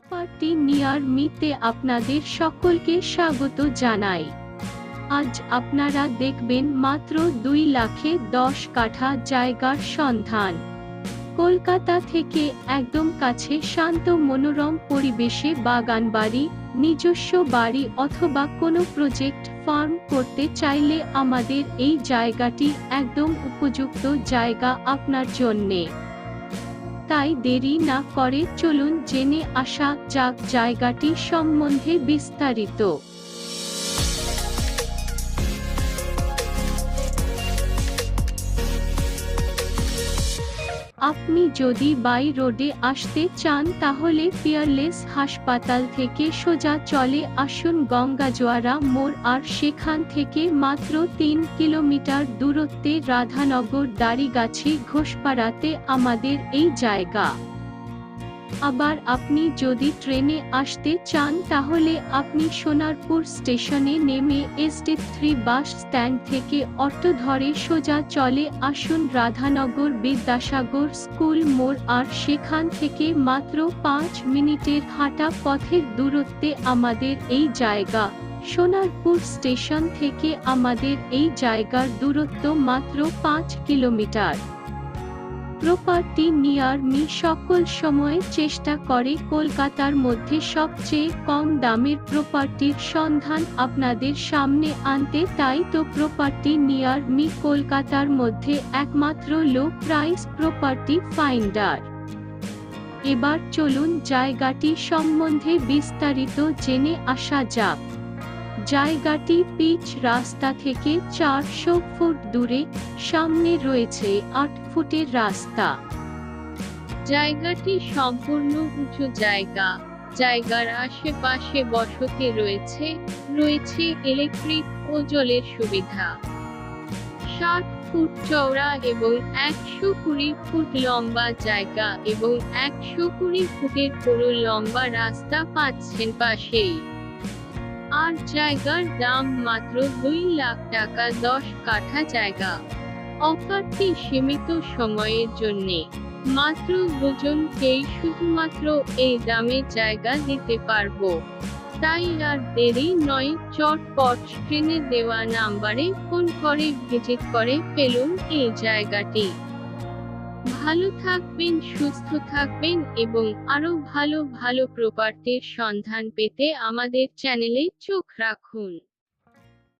Property near মিতে আপনাদের সকলকে স্বাগত জানাই। আজ আপনারা দেখবেন মাত্র দুই লাখে দশ কাঠা জায়গার সন্ধান। কলকাতা থেকে একদম কাছে শান্ত মনোরম পরিবেশে বাগান বাড়ি, নিজস্ব বাড়ি অথবা কোনো প্রজেক্ট ফার্ম করতে চাইলে আমাদের এই জায়গাটি একদম উপযুক্ত জায়গা আপনার জন্যে। তাই দেরি না করে চলুন জেনে আসা যাক জায়গাটি সম্বন্ধে বিস্তারিত। আপনি যদি বাই রোডে আসতে চান তাহলে পিয়ারলেস হাসপাতাল থেকে সোজা চলে আসুন গঙ্গাজোয়ারা মোড় আর সেখান থেকে মাত্র তিন কিলোমিটার দূরত্বে রাধানগর দাড়িগাছি ঘোষপাড়াতে আমাদের এই জায়গা। আবার আপনি যদি ট্রেনে আসতে চান তাহলে আপনি সোনারপুর স্টেশনে নেমে এসটি থ্রি বাস স্ট্যান্ড থেকে অটো ধরে সোজা চলে আসুন রাধানগর বিদ্যাসাগর স্কুল মোড় আর সেখান থেকে মাত্র পাঁচ মিনিটের হাঁটা পথের দূরত্বে আমাদের এই জায়গা। সোনারপুর স্টেশন থেকে আমাদের এই জায়গার দূরত্ব মাত্র পাঁচ কিলোমিটার। প্রপার্টি নিয়ার মি সকল সময় চেষ্টা করে কলকাতার মধ্যে সবচেয়ে কম দামের প্রপার্টির সন্ধান আপনাদের সামনে আনতে, তাই তো প্রপার্টি নিয়ার মি কলকাতার মধ্যে একমাত্র লো প্রাইস প্রপার্টি ফাইন্ডার। এবার চলুন জায়গাটি সম্বন্ধে বিস্তারিত জেনে আসা যাক। জায়গাটি পিচ রাস্তা থেকে চারশো ফুট দূরে, সামনে রয়েছে আট ফুটের রাস্তা। জায়গাটি সম্পূর্ণ উঁচু জায়গা। জায়গার আশেপাশে বসতি রয়েছে রয়েছে ইলেকট্রিক ও জলের সুবিধা। ষাট ফুট চওড়া এবং একশো কুড়ি ফুট লম্বা জায়গা এবং একশো কুড়ি ফুটের পুরো লম্বা রাস্তা পাচ্ছেন পাশেই। আর জায়গার দাম মাত্র দুই লাখ টাকা, দশ কাঠা জায়গা। অফারটি সীমিত সময়ের জন্যে। মাত্র দুজনকেই শুধুমাত্র এই দামে জায়গা দিতে পারব। তাই আর দেরি নয়, চটপট স্ক্রিনে দেওয়া নাম্বারে ফোন করে ভিজিট করে ফেলুন এই জায়গাটি। ভালো থাকবেন, সুস্থ থাকবেন এবং আরও ভালো ভালো প্রপার্টির সন্ধান পেতে আমাদের চ্যানেলে চোখ রাখুন।